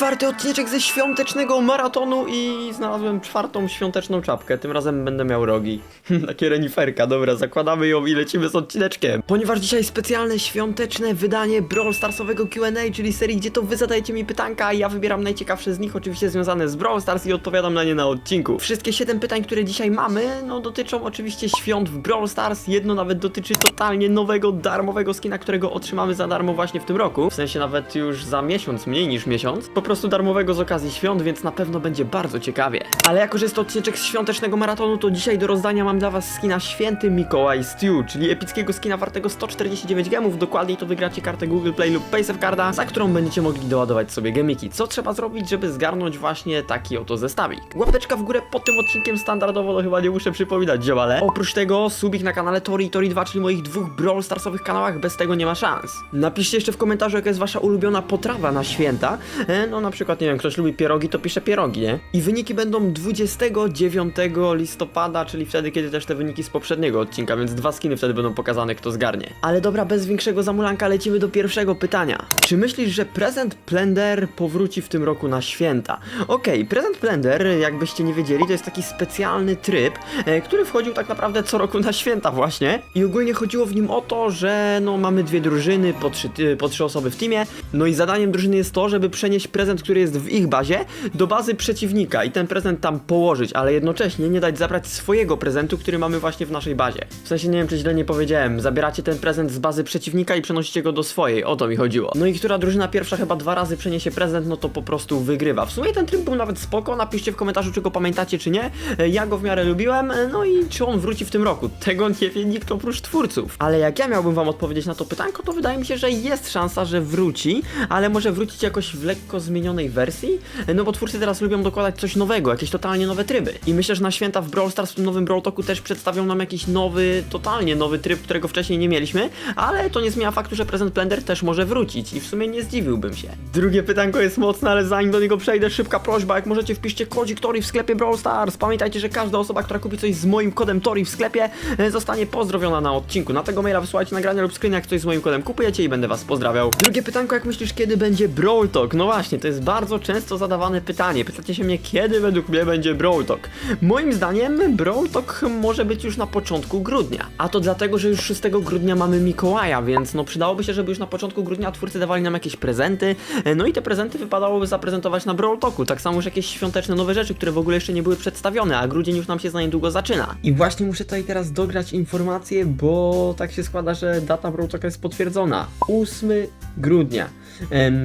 czwarty odcinek ze świątecznego maratonu i znalazłem czwartą świąteczną czapkę. Tym razem będę miał rogi. Takie reniferka, dobra, zakładamy ją i lecimy z odcineczkiem. Ponieważ dzisiaj specjalne świąteczne wydanie Brawl Starsowego Q&A, czyli serii, gdzie to wy zadajecie mi pytanka, a ja wybieram najciekawsze z nich, oczywiście związane z Brawl Stars i odpowiadam na nie na odcinku. Wszystkie 7 pytań, które dzisiaj mamy, no dotyczą oczywiście świąt w Brawl Stars. Jedno nawet dotyczy totalnie nowego, darmowego skina, którego otrzymamy za darmo właśnie w tym roku. W sensie nawet już za miesiąc, mniej niż miesiąc. Po prostu darmowego z okazji świąt, więc na pewno będzie bardzo ciekawie. Ale jako, że jest to odcinek z świątecznego maratonu, to dzisiaj do rozdania mam dla was skina Święty Mikołaj Stew, czyli epickiego skina wartego 149 gemów. Dokładniej to wygracie kartę Google Play lub Paysafe za którą będziecie mogli doładować sobie gemiki. Co trzeba zrobić, żeby zgarnąć właśnie taki oto zestawik? Łapeczka w górę pod tym odcinkiem standardowo, no chyba nie muszę przypominać, ziomale. Oprócz tego subik na kanale Tori i Tori 2, czyli moich dwóch Brawl Starsowych kanałach, bez tego nie ma szans. Napiszcie jeszcze w komentarzu, jaka jest wasza ulubiona potrawa na święta. E, na przykład, nie wiem, ktoś lubi pierogi, to pisze pierogi, nie? I wyniki będą 29 listopada, czyli wtedy, kiedy też te wyniki z poprzedniego odcinka, więc dwa skiny wtedy będą pokazane, kto zgarnie. Ale dobra, bez większego zamulanka lecimy do pierwszego pytania. Czy myślisz, że prezent Blender powróci w tym roku na święta? Okej, prezent Blender, jakbyście nie wiedzieli, to jest taki specjalny tryb, e, który wchodził tak naprawdę co roku na święta właśnie. I ogólnie chodziło w nim o to, że no mamy dwie drużyny, po trzy, ty- po trzy osoby w teamie, no i zadaniem drużyny jest to, żeby przenieść prezent, który jest w ich bazie, do bazy przeciwnika i ten prezent tam położyć, ale jednocześnie nie dać zabrać swojego prezentu, który mamy właśnie w naszej bazie. W sensie nie wiem, czy źle nie powiedziałem, zabieracie ten prezent z bazy przeciwnika i przenosicie go do swojej, o to mi chodziło. No i która drużyna pierwsza chyba dwa razy przeniesie prezent, no to po prostu wygrywa. W sumie ten tryb był nawet spoko, napiszcie w komentarzu, czy go pamiętacie, czy nie. Ja go w miarę lubiłem, no i czy on wróci w tym roku. Tego nie wie nikt oprócz twórców. Ale jak ja miałbym wam odpowiedzieć na to pytanko, to wydaje mi się, że jest szansa, że wróci, ale może wrócić jakoś w lekko zmienionej wersji, no bo twórcy teraz lubią dokładać coś nowego, jakieś totalnie nowe tryby. I myślę, że na święta w Brawl Stars w tym nowym Brawl Talku też przedstawią nam jakiś nowy, totalnie nowy tryb, którego wcześniej nie mieliśmy, ale to nie zmienia faktu, że Present Blender też może wrócić i w sumie nie zdziwiłbym się. Drugie pytanko jest mocne, ale zanim do niego przejdę, szybka prośba, jak możecie wpiszcie kodzik Tori w sklepie Brawl Stars. Pamiętajcie, że każda osoba, która kupi coś z moim kodem Tori w sklepie, e, zostanie pozdrowiona na odcinku. Na tego maila wysyłajcie nagrania lub screen, jak coś z moim kodem kupujecie i będę was pozdrawiał. Drugie pytanko, jak myślisz, kiedy będzie Brawl Talk? No właśnie, to jest bardzo często zadawane pytanie. Pytacie się mnie, kiedy według mnie będzie Brawl Talk? Moim zdaniem Brawl Talk może być już na początku grudnia. A to dlatego, że już 6 grudnia mamy Mikołaja, więc no przydałoby się, żeby już na początku grudnia twórcy dawali nam jakieś prezenty. E, No i te prezenty wypadałoby zaprezentować na Brawl Talku. Tak samo już jakieś świąteczne nowe rzeczy, które w ogóle jeszcze nie były przedstawione, a grudzień już nam się za niedługo zaczyna. I właśnie muszę tutaj teraz dograć informację, bo tak się składa, że data Brawl Talka jest potwierdzona. 8 grudnia.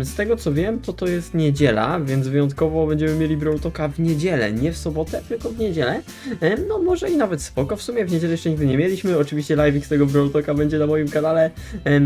Z tego co wiem, to to jest niedziela, więc wyjątkowo będziemy mieli Brawl w niedzielę, nie w sobotę, tylko w niedzielę. No może i nawet spoko, w sumie w niedzielę jeszcze nigdy nie mieliśmy, oczywiście live z tego Brawl Talka będzie na moim kanale,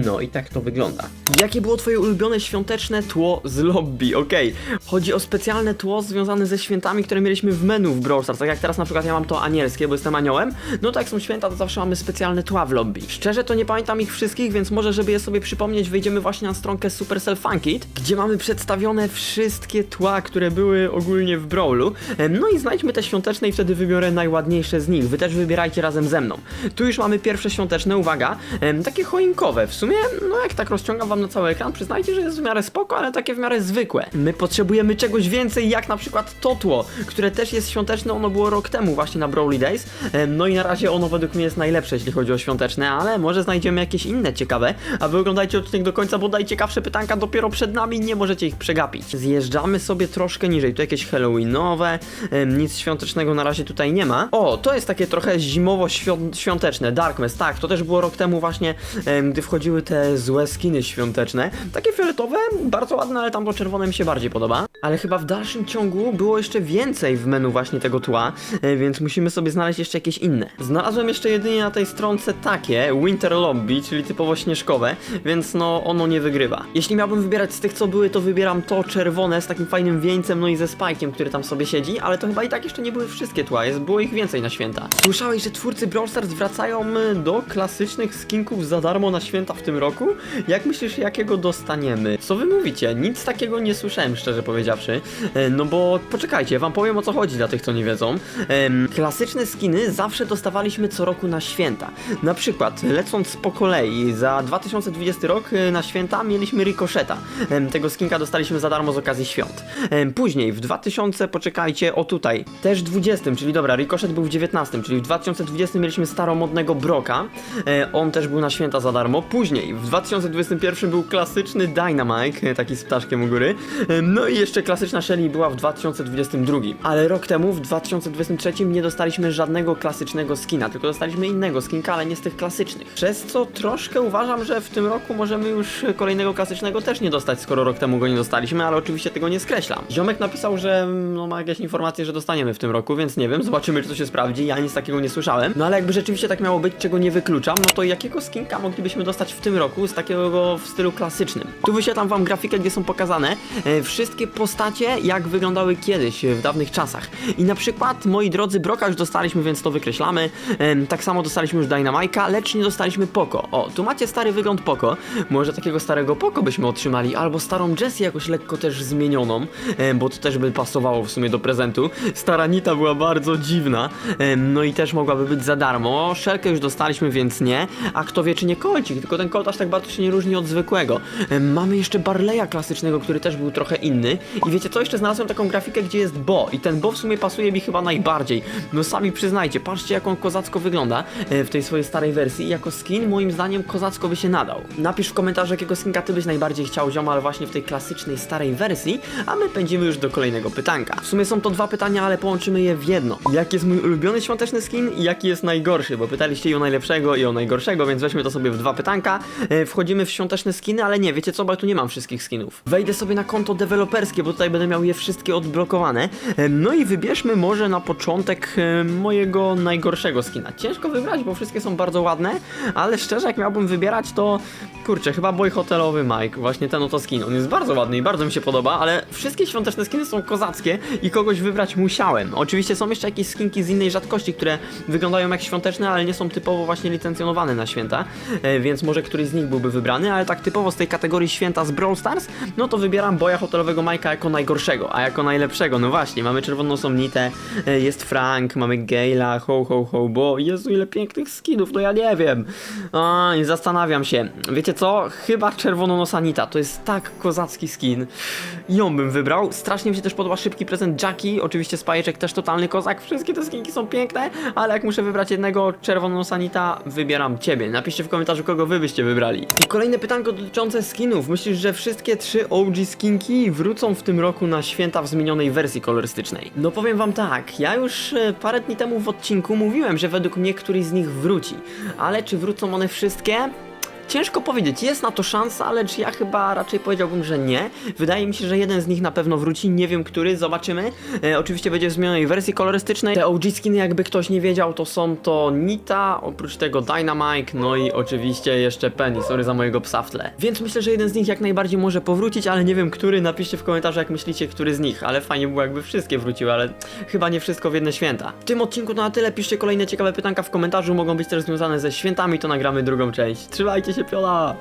no i tak to wygląda. Jakie było twoje ulubione świąteczne tło z lobby? Okej, chodzi o specjalne tło związane ze świętami, które mieliśmy w menu w Brawl Stars, tak jak teraz na przykład ja mam to anielskie, bo jestem aniołem, no to jak są święta, to zawsze mamy specjalne tła w lobby. Szczerze to nie pamiętam ich wszystkich, więc może żeby je sobie przypomnieć, wejdziemy właśnie na stronkę Supercell Funkit, gdzie mamy przedstawione wszystkie tła, które były ogólnie w Brawlu. No i znajdźmy te świąteczne i wtedy wybiorę najładniejsze z nich. Wy też wybierajcie razem ze mną. Tu już mamy pierwsze świąteczne, uwaga, takie choinkowe. W sumie, no jak tak rozciągam wam na cały ekran, przyznajcie, że jest w miarę spoko, ale takie w miarę zwykłe. My potrzebujemy czegoś więcej, jak na przykład to tło, które też jest świąteczne, ono było rok temu właśnie na Brawly Days. No i na razie ono według mnie jest najlepsze, jeśli chodzi o świąteczne, ale może znajdziemy jakieś inne ciekawe. A wy oglądajcie odcinek do końca, bo najciekawsze pytanka dopiero przed nami, nie możecie ich przegapić. Zjeżdżamy sobie troszkę niżej, tu jakieś halloweenowe, nic świątecznego na razie tutaj nie ma. O, to jest takie trochę zimowo-świąteczne, Darkness, tak, to też było rok temu właśnie, gdy wchodziły te złe skiny świąteczne. Takie fioletowe, bardzo ładne, ale tam to czerwone mi się bardziej podoba. Ale chyba w dalszym ciągu było jeszcze więcej w menu właśnie tego tła, e, więc musimy sobie znaleźć jeszcze jakieś inne. Znalazłem jeszcze jedynie na tej stronce takie, Winter Lobby, czyli typowo śnieżkowe, więc no ono nie wygrywa. Jeśli miałbym wybierać z tych co były, to wybieram to czerwone z takim fajnym wieńcem, no i ze spajkiem, który tam sobie siedzi, ale to chyba i tak jeszcze nie były wszystkie tła, jest, było ich więcej na święta. Słyszałeś, że twórcy Brawl Stars wracają y, do klasycznych skinków za darmo na święta w tym roku? Jak myślisz, jakiego dostaniemy? Co wy mówicie? Nic takiego nie słyszałem, szczerze powiedziawszy. E, No bo poczekajcie, wam powiem o co chodzi dla tych, co nie wiedzą. Klasyczne skiny zawsze dostawaliśmy co roku na święta. Na przykład, lecąc po kolei, za 2020 rok y, na święta mieliśmy Ricochet Rikoszeta. Em, Tego skinka dostaliśmy za darmo z okazji świąt. Później, w 2000, poczekajcie, o tutaj, też 20, czyli dobra, Rikoszet był w 19, czyli w 2020 mieliśmy staromodnego Broka. E, On też był na święta za darmo. Później, w 2021 był klasyczny Dynamite, e, taki z ptaszkiem u góry. No i jeszcze klasyczna Shelly była w 2022. Ale rok temu, w 2023 nie dostaliśmy żadnego klasycznego skina, tylko dostaliśmy innego skinka, ale nie z tych klasycznych. Przez co troszkę uważam, że w tym roku możemy już kolejnego klasycznego też nie dostać, skoro rok temu go nie dostaliśmy, ale oczywiście tego nie skreślam. Ziomek napisał, że no, ma jakieś informacje, że dostaniemy w tym roku, więc nie wiem, zobaczymy, czy to się sprawdzi. Ja nic takiego nie słyszałem. No ale jakby rzeczywiście tak miało być, czego nie wykluczam, no to jakiego skinka moglibyśmy dostać w tym roku z takiego w stylu klasycznym? Tu wyświetlam wam grafikę, gdzie są pokazane e, wszystkie postacie, jak wyglądały kiedyś, e, w dawnych czasach. I na przykład, moi drodzy, Broka już dostaliśmy, więc to wykreślamy. Tak samo dostaliśmy już Dynamite'a, lecz nie dostaliśmy Poco. O, tu macie stary wygląd Poco. Może takiego starego Poco byśmy otrzymali, albo starą Jessie jakoś lekko też zmienioną, em, bo to też by pasowało w sumie do prezentu. Stara Nita była bardzo dziwna, em, no i też mogłaby być za darmo. Szelkę już dostaliśmy, więc nie. A kto wie, czy nie kolcik, tylko ten kot aż tak bardzo się nie różni od zwykłego. Em, mamy jeszcze Barleya klasycznego, który też był trochę inny. I wiecie co, jeszcze znalazłem taką grafikę, gdzie jest Bo. I ten Bo w sumie pasuje mi chyba najbardziej. No sami przyznajcie, patrzcie jak on kozacko wygląda e, w tej swojej starej wersji. I jako skin, moim zdaniem, kozacko by się nadał. Napisz w komentarzu, jakiego skinka ty byś najbardziej chciał, ziomal, właśnie w tej klasycznej, starej wersji. A my pędzimy już do kolejnego pytanka. W sumie są to dwa pytania, ale połączymy je w jedno. Jaki jest mój ulubiony świąteczny skin i jaki jest najgorszy? Bo pytaliście i o najlepszego, i o najgorszego, więc weźmy to sobie w dwa pytanka. E, wchodzimy w świąteczne skiny, ale nie, wiecie co, bo tu nie mam wszystkich skinów. Wejdę sobie na konto deweloperskie, bo tutaj będę miał je wszystkie odblokowane. E, no i wybierzmy może na początek e, mojego najgorszego skina. Ciężko wybrać, bo wszystkie są bardzo ładne, ale szczerze, jak miałbym wybierać, to kurczę, chyba boy hotelowy Mike, właśnie ten oto skin. On jest bardzo ładny i bardzo mi się podoba, ale wszystkie świąteczne skiny są kozackie i kogoś wybrać musiałem. Oczywiście są jeszcze jakieś skinki z innej rzadkości, które wyglądają jak świąteczne, ale nie są typowo właśnie licencjonowane na święta, e, więc może któryś z nich byłby wybrany, ale tak typowo z tej kategorii święta z Brawl Stars, no to wybieram boja hotelowego Majka jako najgorszego, a jako najlepszego, no właśnie, mamy czerwoną somnitę, e, jest Frank, mamy Gale'a, ho ho ho, bo Jezu ile pięknych skinów, no ja nie wiem. O, i zastanawiam się, wiecie co, chyba czerwoną nosanita, to jest tak kozacki skin, ją bym wybrał, strasznie mi się też podoba szybki prezent Jackie, oczywiście Spajeczek też totalny kozak, wszystkie te skinki są piękne, ale jak muszę wybrać jednego czerwoną sanita, wybieram ciebie. Napiszcie w komentarzu, kogo wy byście wybrali. I kolejne pytanko dotyczące skinów. Myślisz, że wszystkie trzy OG skinki wrócą w tym roku na święta w zmienionej wersji kolorystycznej? No powiem wam tak, ja już e, parę dni temu w odcinku mówiłem, że według mnie któryś z nich wróci, ale czy wrócą one wszystkie? Ciężko powiedzieć, jest na to szansa, lecz ja chyba raczej powiedziałbym, że nie. Wydaje mi się, że jeden z nich na pewno wróci, nie wiem który, zobaczymy. E, oczywiście będzie w zmienionej wersji kolorystycznej. Te OG skiny, jakby ktoś nie wiedział, to są to Nita, oprócz tego Dynamite, no i oczywiście jeszcze Penny, sorry za mojego psa w tle. Więc myślę, że jeden z nich jak najbardziej może powrócić, ale nie wiem który, napiszcie w komentarzu jak myślicie, który z nich. Ale fajnie było jakby wszystkie wróciły, ale chyba nie wszystko w jedne święta. W tym odcinku to na tyle, piszcie kolejne ciekawe pytanka w komentarzu, mogą być też związane ze świętami, to nagramy drugą część. Trzymajcie się, pela